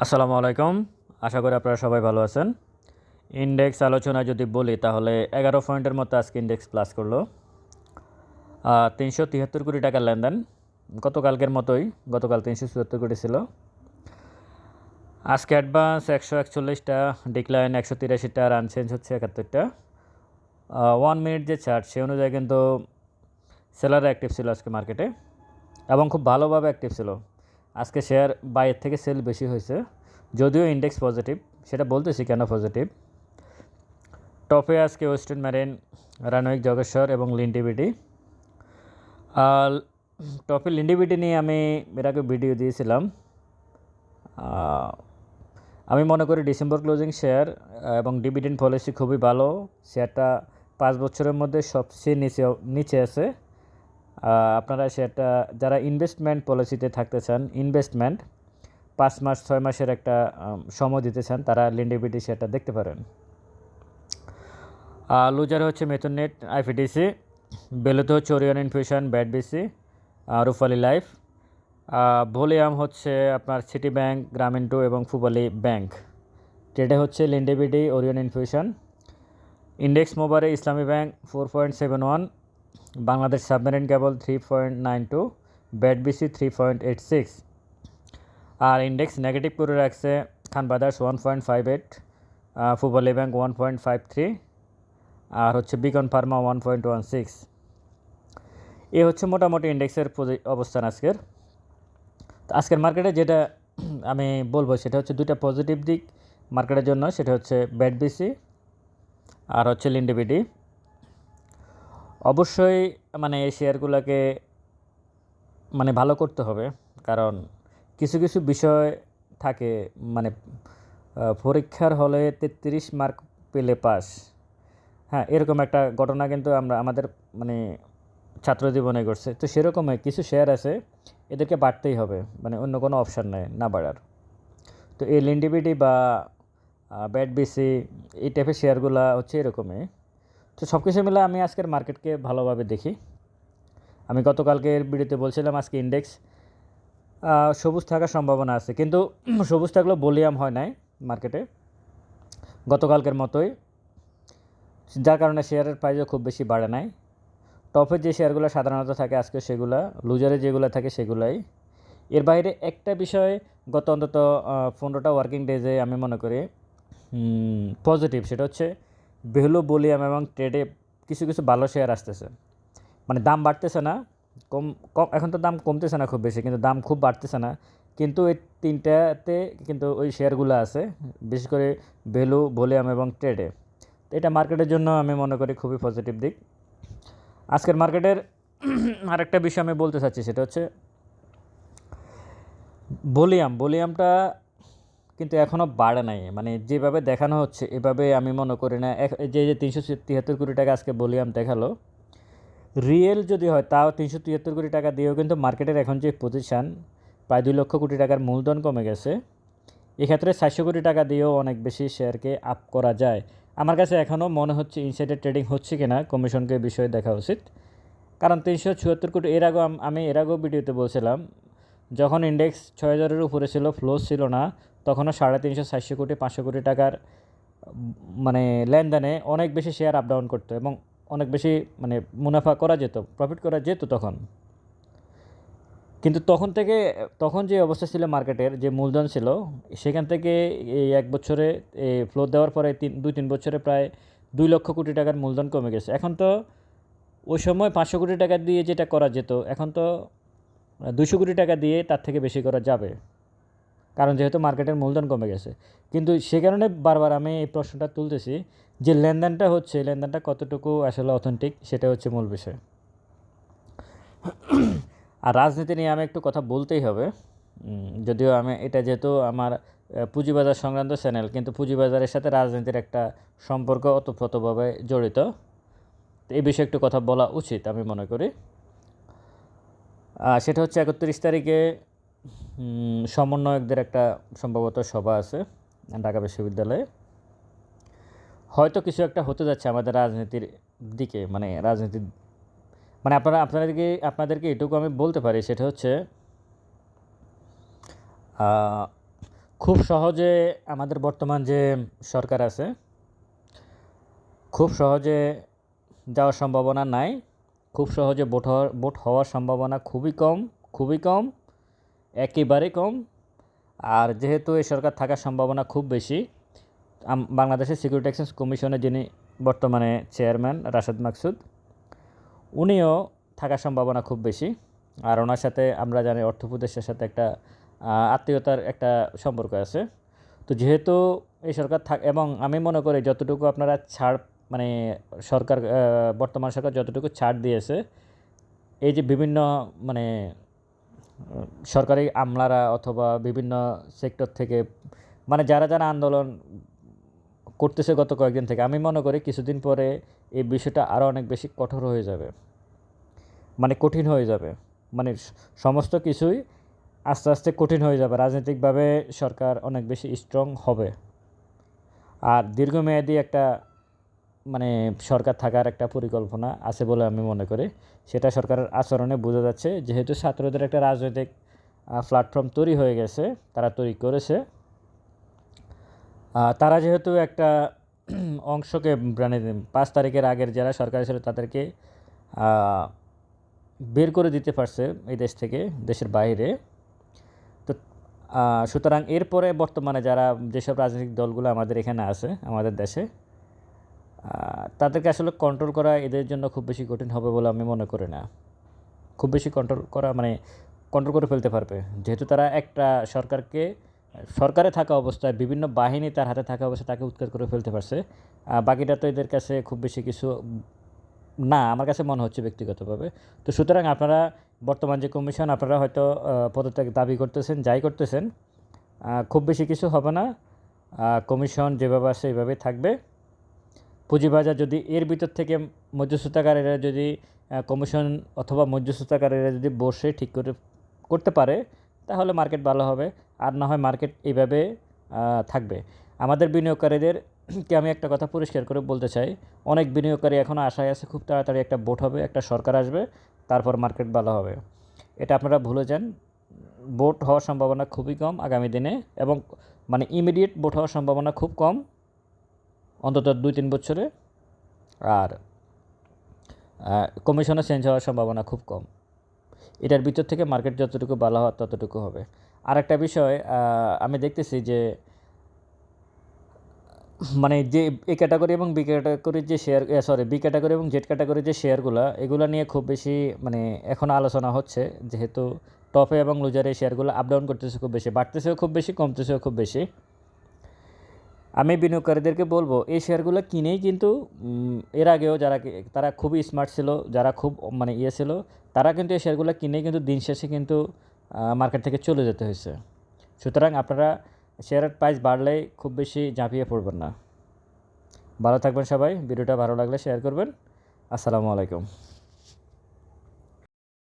আসসালামু আলাইকুম। আশা করি আপনারা সবাই ভালো আছেন। ইন্ডেক্স আলোচনা যদি বলি, তাহলে এগারো পয়েন্টের মতো আজকে ইন্ডেক্স প্লাস করল। তিনশো তিয়াত্তর কোটি টাকার লেনদেন, গতকালকের মতোই, গতকাল তিনশো চুয়াত্তর কোটি ছিল। আজকে অ্যাডভান্স একশো একচল্লিশটা ডিক্লাইন একশো তিরাশিটা আর আনচেঞ্জ হচ্ছে একাত্তরটা। ওয়ান মিনিট যে চার্ট সে অনুযায়ী কিন্তু সেলার অ্যাক্টিভ ছিল আজকে মার্কেটে এবং খুব ভালোভাবে অ্যাক্টিভ ছিল। আজকে শেয়ার বাইয়ের থেকে সেল বেশি হয়েছে, যদিও ইন্ডেক্স পজিটিভ সেটা বলতেছি কেন পজিটিভ টপে আজকে ওয়েস্টার্ন ম্যারিন রানওয়েক জগেশ্বর এবং লিন্ডিবিটি আর টপে লিন্ডিবিটি নিয়ে আমি এর আগে ভিডিও দিয়েছিলাম। আমি মনে করি ডিসেম্বর ক্লোজিং শেয়ার এবং ডিভিডেন্ড পলিসি খুবই ভালো। শেয়ারটা পাঁচ বছরের মধ্যে সবচেয়ে নিচে নিচে আছে। আপনারা সেটা, যারা ইনভেস্টমেন্ট পলিসিতে থাকতে চান ইনভেস্টমেন্ট পাঁচ মাস, ছয় মাসের একটা সময় দিতে চান, তারা লিন্ডিবিটি সেটা দেখতে পারেন। লুজার হচ্ছে মেথন নেট আইফিডিসি বেলুতে হচ্ছে ওরিয়ন ইনফিউশন ব্যাড বিসি রুফালি লাইফ ভলিয়াম হচ্ছে আপনার সিটি ব্যাংক গ্রামীণ টু এবং ফুবালি ব্যাংক ট্রেডে হচ্ছে লিন্ডিবিডি Orion infusion index মোবারে Islami bank four point seven one Bangladesh submarine cable three point nine two BAT BC three point eight six আর ইন্ডেক্স নেগেটিভ করে রাখছে Khan brothers one point five eight Pubali bank one point five three আর হচ্ছে Beacon pharma one point one six এ হচ্ছে মোটামুটি ইন্ডেক্সের অবস্থান আজকের। আজকের মার্কেটে যেটা আমি বলব, সেটা হচ্ছে দুইটা পজিটিভ দিক মার্কেটের জন্য, সেটা হচ্ছে ব্যাট বিসি আর হচ্ছে লিন্ডিবিডি অবশ্যই মানে এই শেয়ারগুলোকে মানে ভালো করতে হবে। কারণ কিছু কিছু বিষয় থাকে মানে পরীক্ষার হলে তেত্রিশ মার্ক পেলে পাস। হ্যাঁ এরকম একটা ঘটনা কিন্তু আমরা, আমাদের মানে ছাত্র জীবনে ঘটছে। তো সেরকমই কিছু শেয়ার আছে, এদেরকে বাড়তেই হবে মানে অন্য কোনো অপশান নেই, না বাড়ার। তো এই লিন্ডিবিডি বা ব্যাট বিসি এই টাইপের শেয়ারগুলো হচ্ছে এরকমই। তো সব কিছু মিলে আমি আজকের মার্কেটকে ভালোভাবে দেখি। আমি গতকালকের ভিডিওতে বলছিলাম আজকে ইন্ডেক্স সবুজ থাকার সম্ভাবনা আছে। কিন্তু সবুজ থাকলেও বলিয়াম হয় নাই মার্কেটে গতকালকের মতোই, যার কারণে শেয়ারের প্রাইসও খুব বেশি বাড়ে নাই। টপের যে শেয়ারগুলো সাধারণত থাকে আজকে সেগুলো লুজারে যেগুলো থাকে সেগুলাই। এর বাইরে একটা বিষয়, গত অন্তত পনেরোটা ওয়ার্কিং ডেজে আমি মনে করি পজিটিভ সেটা হচ্ছে ভ্যালু বলিয়াম এবং ট্রেডে কিছু কিছু ভালো শেয়ার আসতেছে। মানে দাম বাড়তেছে না, কম কম, এখন তো দাম কমতেছে না খুব বেশি, কিন্তু দাম খুব বাড়তেছে না। কিন্তু এই তিনটাতে কিন্তু ওই শেয়ারগুলো আছে, বিশেষ করে ভ্যালু ভলিউম এবং ট্রেডে তো এটা মার্কেটের জন্য আমি মনে করি খুবই পজিটিভ দিক। আজকের মার্কেটের আরেকটা বিষয় আমি বলতে চাচ্ছি, সেটা হচ্ছে ভলিউম ভলিউমটা কিন্তু এখনও বাড়ে নাই। মানে যেভাবে দেখানো হচ্ছে, এভাবে আমি মনে করি না। যে যে তিনশো তিয়াত্তর কোটি টাকা আজকে ভলিউম দেখাল, রিয়েল যদি হয়, তাও তিনশো তিয়াত্তর কোটি টাকা দিয়েও কিন্তু মার্কেটের এখন যে পজিশান, প্রায় দুই লক্ষ কোটি টাকার মূলধন কমে গেছে। এক্ষেত্রে চারশো কোটি টাকা দিয়েও অনেক বেশি শেয়ারকে আপ করা যায়। আমার কাছে এখনও মনে হচ্ছে, ইনসাইডের ট্রেডিং হচ্ছে কিনা, কমিশনকে বিষয়ে দেখা উচিত। কারণ তিনশো চুয়াত্তর কোটি, এর আগেও আমি এর আগেও ভিডিওতে বলছিলাম যখন ইন্ডেক্স ছয় হাজারের উপরে ছিল ফ্লো ছিল না, তখনও সাড়ে তিনশো, চারশো কোটি, পাঁচশো কোটি টাকার মানে লেনদেনে অনেক বেশি শেয়ার আপ ডাউন করতো এবং অনেক বেশি মানে মুনাফা করা যেত প্রফিট করা যেত তখন। কিন্তু তখন থেকে, তখন যে অবস্থা ছিল মার্কেটের যে মূলধন ছিল, সেখান থেকে এই এক বছরে এই ফ্লো দেওয়ার পরে তিন, দুই, তিন বছরে প্রায় দুই লক্ষ কোটি টাকার মূলধন কমে গেছে। এখন তো ওই সময় পাঁচশো কোটি টাকা দিয়ে যেটা করা যেত, এখন তো দুশো কোটি টাকা দিয়ে তার থেকে বেশি করা যাবে। কারণ যেহেতু মার্কেটের মূলধন কমে গেছে। কিন্তু সে কারণে বারবার আমি এই প্রশ্নটা তুলতেছি যে লেনদেনটা হচ্ছে, লেনদেনটা কতটুকু আসলে অথেন্টিক সেটা হচ্ছে মূল বিষয়। আর রাজনীতি নিয়ে আমি একটু কথা বলতেই হবে। যদিও আমি এটা যেহেতু আমার পুঁজিবাজার সংক্রান্ত চ্যানেল কিন্তু পুঁজিবাজারের সাথে রাজনীতির একটা সম্পর্ক ওতপ্রোতভাবে জড়িত। এই বিষয়ে একটু কথা বলা উচিত আমি মনে করি। সেটা হচ্ছে একত্রিশ তারিখে সমন্বয়কদের একটা সম্ভবত সভা আছে ঢাকা বিশ্ববিদ্যালয়ে। হয়তো কিছু একটা হতে যাচ্ছে আমাদের রাজনীতির দিকে মানে রাজনীতির মানে আপনারা, আপনাদেরকে আপনাদেরকে এটুকু আমি বলতে পারি, সেটা হচ্ছে খুব সহজে আমাদের বর্তমান যে সরকার আছে, খুব সহজে যাওয়ার সম্ভাবনা নাই। খুব সহজে ভোট হওয়ার ভোট হওয়ার সম্ভাবনা খুবই কম খুবই কম, একেবারে কম। আর যেহেতু এই সরকার থাকার সম্ভাবনা খুব বেশি বাংলাদেশের সিকিউরিটি এক্সচেঞ্জ কমিশনের যিনি বর্তমানে চেয়ারম্যান রাশেদ মাকসুদ, উনিও থাকার সম্ভাবনা খুব বেশি। আর ওনার সাথে আমরা জানি অর্থ উপদেষ্টার সাথে একটা আত্মীয়তার একটা সম্পর্ক আছে। তো যেহেতু এই সরকার থাক, এবং আমি মনে করি যতটুকু আপনারা ছাড় মানে সরকার বর্তমান সরকার যতটুকু ছাড় দিয়েছে, এই যে বিভিন্ন মানে সরকারি আমলারা অথবা বিভিন্ন সেক্টর থেকে মানে যারা যারা আন্দোলন করতেছে গত কয়েকদিন থেকে, আমি মনে করি কিছুদিন পরে এই বিষয়টা আরও অনেক বেশি কঠোর হয়ে যাবে। মানে কঠিন হয়ে যাবে। মানে সমস্ত কিছুই আস্তে আস্তে কঠিন হয়ে যাবে। রাজনৈতিকভাবে সরকার অনেক বেশি স্ট্রং হবে। আর দীর্ঘমেয়াদী একটা মানে সরকার থাকার একটা পরিকল্পনা আছে বলে আমি মনে করি। সেটা সরকারের আচরণে বোঝা যাচ্ছে। যেহেতু ছাত্রদের একটা রাজনৈতিক প্ল্যাটফর্ম তৈরি হয়ে গেছে, তারা তৈরি করেছে। তারা যেহেতু একটা অংশকে মানে পাঁচ তারিখের আগের যারা সরকার ছিল তাদেরকে বের করে দিতে পারছে এই দেশ থেকে, দেশের বাইরে। তো সুতরাং এরপরে বর্তমানে যারা যেসব রাজনৈতিক দলগুলো আমাদের এখানে আছে, আমাদের দেশে তাদেরকে আসলে কন্ট্রোল করা এদের জন্য খুব বেশি কঠিন হবে বলে আমি মনে করি না। খুব বেশি কন্ট্রোল করা মানে কন্ট্রোল করে ফেলতে পারবে। যেহেতু তারা একটা সরকারকে, সরকারে থাকা অবস্থায়, বিভিন্ন বাহিনী তার হাতে থাকা অবস্থায় তাকে উৎখাত করে ফেলতে পারছে। বাকিটা তো এদের কাছে খুব বেশি কিছু না, আমার কাছে মনে হচ্ছে ব্যক্তিগতভাবে। তো সুতরাং আপনারা বর্তমান যে কমিশন আপনারা হয়তো পদত্যাগ দাবি করতেছেন, যাই করতেছেন খুব বেশি কিছু হবে না। কমিশন যেভাবে আছে, এইভাবেই থাকবে। পুঁজিবাজার যদি এর ভিতর থেকে মধ্যস্থতাকারীরা যদি কমিশন অথবা মধ্যস্থতাকারীরা যদি বসে ঠিক করে, করতে পারে, তাহলে মার্কেট ভালো হবে। আর না হয় মার্কেট এইভাবে থাকবে। আমাদের বিনিয়োগকারীদেরকে আমি একটা কথা পরিষ্কার করে বলতে চাই, অনেক বিনিয়োগকারী এখনও আশায় আছে, খুব তাড়াতাড়ি একটা ভোট হবে, একটা সরকার আসবে, তারপর মার্কেট ভালো হবে। এটা আপনারা ভুলে যান। ভোট হওয়ার সম্ভাবনা খুবই কম আগামী দিনে এবং মানে ইমিডিয়েট ভোট হওয়ার সম্ভাবনা খুব কম। অন্তত দুই তিন বছরে আর কমিশনে চেঞ্জ হওয়ার সম্ভাবনা খুব কম। এটার ভিতর থেকে মার্কেট যতটুকু ভালো হওয়ার ততটুকু হবে। আর একটা বিষয় আমি দেখতেছি যে মানে যে এ ক্যাটাগরি এবং বি ক্যাটাগরির যে শেয়ার সরি বি ক্যাটাগরি এবং জেড ক্যাটাগরির যে শেয়ারগুলো এগুলো নিয়ে খুব বেশি মানে এখন আলোচনা হচ্ছে। যেহেতু টপে এবং লুজারে শেয়ারগুলো আপ ডাউন করতেছে খুব বেশি, বাড়তেছেও খুব বেশি, কমতেছেও খুব বেশি। আমি বিনিয়োগকারীদেরকে বলব, এই শেয়ারগুলো কিনেই কিন্তু এর আগেও যারা তারা খুবই স্মার্ট ছিল, যারা খুব মানে ইয়ে ছিল, তারা কিন্তু এই শেয়ারগুলো কিনেই কিন্তু দিন শেষে কিন্তু মার্কেট থেকে চলে যেতে হয়েছে। সুতরাং আপনারা শেয়ারের প্রাইস বাড়লেই খুব বেশি ঝাঁপিয়ে পড়বেন না। ভালো থাকবেন সবাই, ভিডিওটা ভালো লাগলে শেয়ার করবেন। আসসালামু আলাইকুম।